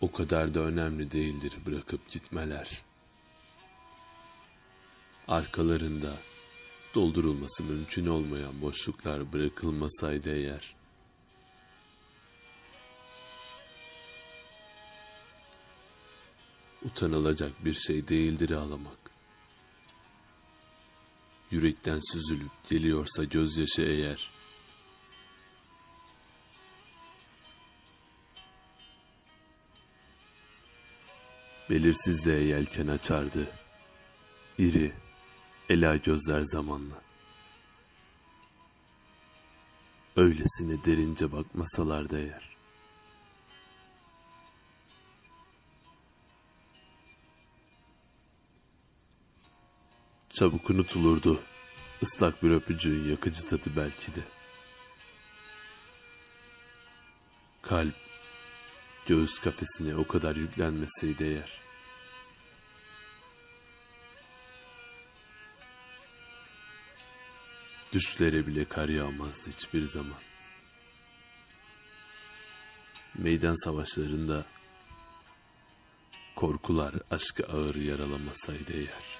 O kadar da önemli değildir bırakıp gitmeler. Arkalarında doldurulması mümkün olmayan boşluklar bırakılmasaydı eğer. Utanılacak bir şey değildir ağlamak. Yürekten süzülüp geliyorsa gözyaşı eğer. Belirsizliğe yelken açardı. İri, ela gözler zamanla. Öylesine derince bakmasalardı eğer. Çabuk unutulurdu. Islak bir öpücüğün yakıcı tadı belki de. Kalp göğüs kafesine o kadar yüklenmeseydi eğer. Düşlere bile kar yağmazdı hiçbir zaman. Meydan savaşlarında korkular aşkı ağır yaralamasaydı eğer.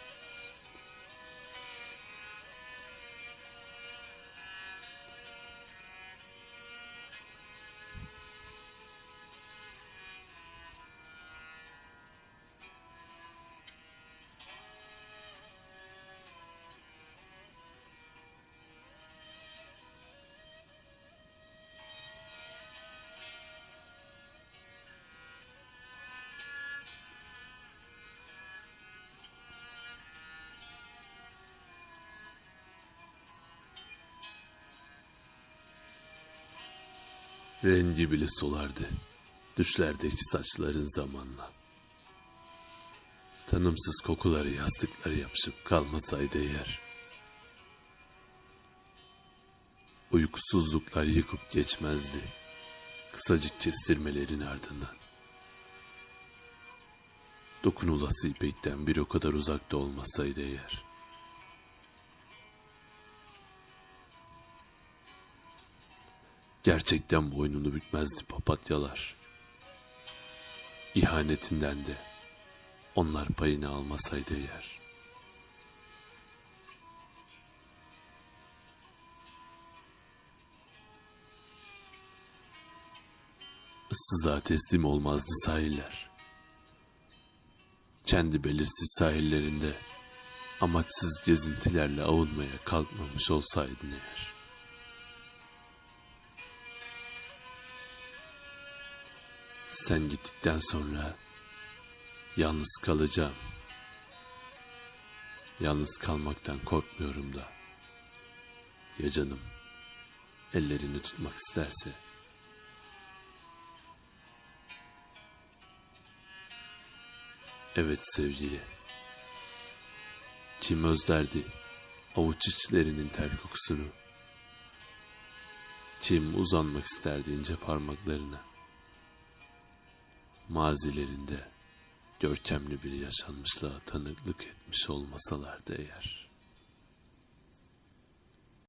Rengi bile solardı. Düşlerdeki saçların zamanla. Tanımsız kokuları yastıklara yapışıp kalmasaydı eğer. Uykusuzluklar yıkıp geçmezdi. Kısacık kestirmelerin ardından. Dokunulası ipekten bir o kadar uzakta olmasaydı eğer. Gerçekten boynunu bükmezdi papatyalar. İhanetinden de onlar payını almasaydı eğer. Issızlığa teslim olmazdı sahiller. Kendi belirsiz sahillerinde amaçsız gezintilerle avunmaya kalkmamış olsaydın eğer. Sen gittikten sonra yalnız kalacağım. Yalnız kalmaktan korkmuyorum da. Ya canım ellerini tutmak isterse. Evet sevgili. Kim özlerdi avuç içlerinin ter kokusunu? Kim uzanmak isterdi ince parmaklarına? Mazilerinde görkemli bir yaşanmışlığa tanıklık etmiş olmasalardı eğer.